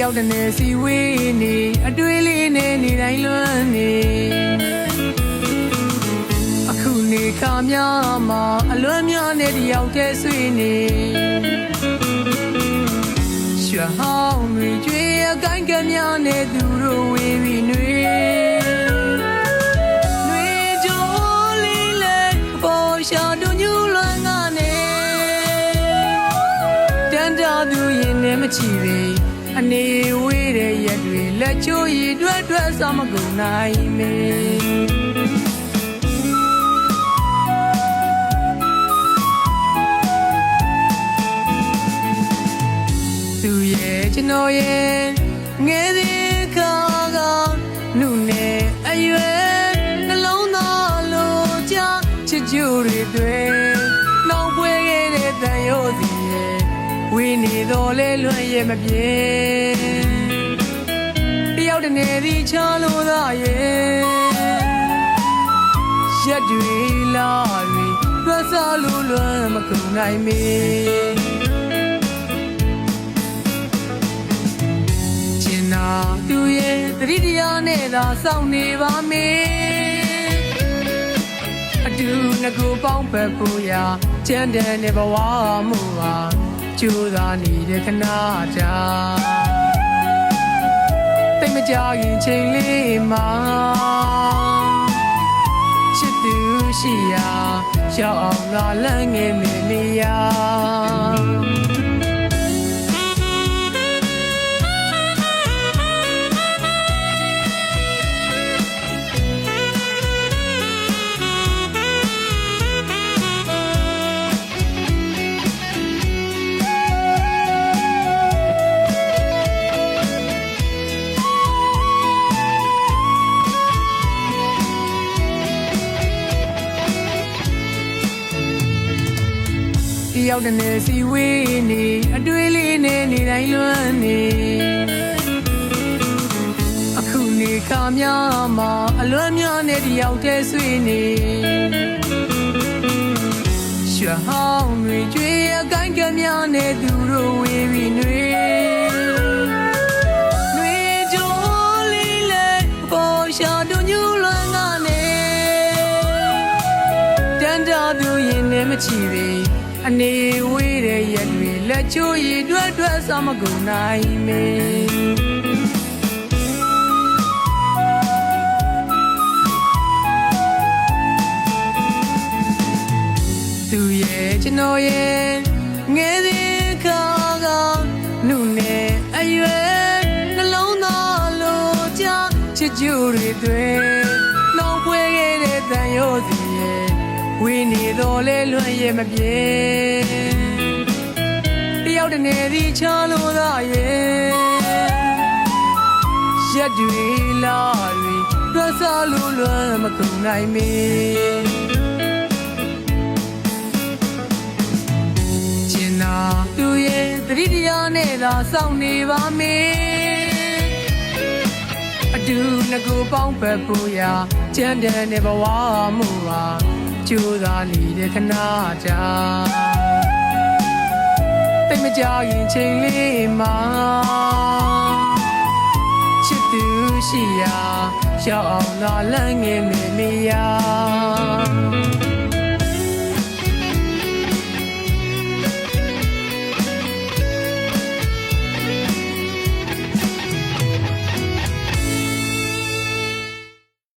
ယောက်တနေစီဝေးနေအတွေ့လေးနဲ့နေတိုင်းလွမ်းနေအခုနေခါများမှာအလွမ်းများနဲ့တယောက်တည်းဆွေးနေရွှေဟောင်းတွေကြွေအကိုင်းကများနဲ့သူတို့ဝေးပြီးနှွေနှွေကြိုးလေးလေပေါ်ရှာတို့ညူလွမ်းကနေတန်တာသူရင်နဲ့မချီပေ အနေဝေးတဲ့ရက်တွေလက်ချိုးရည်တွဲတွဲစမကုန်နိုင်မေသူရဲ့ကျွန်တော်ရဲ့ငယ်စဉ်ခါကနုနဲ့အရွယ်နှလုံးသားလိုချချစ်ကြူတွေတွေ ဝေးနေတော့လဲလွန့်ရဲ့မပြေတယောက်တနေသည်ချလို့သာရဲ့ရက်တွေလာတွေတွတ်စားလို့လွမ်းမကုန်နိုင်မေကျင်နာသူရဲ့တတိတရားနဲ့သာစောင့်နေပါမေအတူငကူပေါင်းပတ်ဖို့ရာကြမ်းတမ်းတဲ့ဘဝမှုပါ ကြိုးစားနေတဲ့ခဏကြာတိတ်မကြခင်ချိန်လေးမှာချစ်သူရှိရာရောက်အောင်လာလန်းငယ်နေနေရာ ယောက်တနေစီဝေးနေအတွေ့လေးနဲ့နေတိုင်းလွမ်းနေအခုနေခါများမှာအလွမ်းများနဲ့တယောက်တည်းဆွေးနေရွှေဟောင်းတွေကြွေအကိုင်းကများနဲ့သူတို့ဝေးပြီးနှွေနှွေကြိုးလေးလေပေါ်ရှာတို့ညူလွမ်းကနေတန်တာသူရင်နဲ့မချီပေ အနေဝေးတဲ့ရက်တွေလက်ချိုးရည်တွဲတွဲစမကုန်နိုင်မေသူရဲ့ကျွန်တော်ရဲ့ငယ် တော့လဲလွန့်ရဲ့မပြေတယောက်တနေသည်ချလို့သာရဲ့ရက်တွေလာတွေတွတ်စားလို့လွမ်းမကုန်နိုင်မေကျင်နာသူရဲ့တတိတရားနဲ့သာစောင့်နေပါမေအတူငကူပေါင်းပတ်ဖို့ရာကြမ်းတမ်းတဲ့ဘဝမှုပါ ကြိုးစားနေတဲ့ခဏကြာတိတ်မကြခင်ချိန်လေးမှာချစ်သူရှိရာရောက်အောင်လာလန်းငယ်မေနေရာ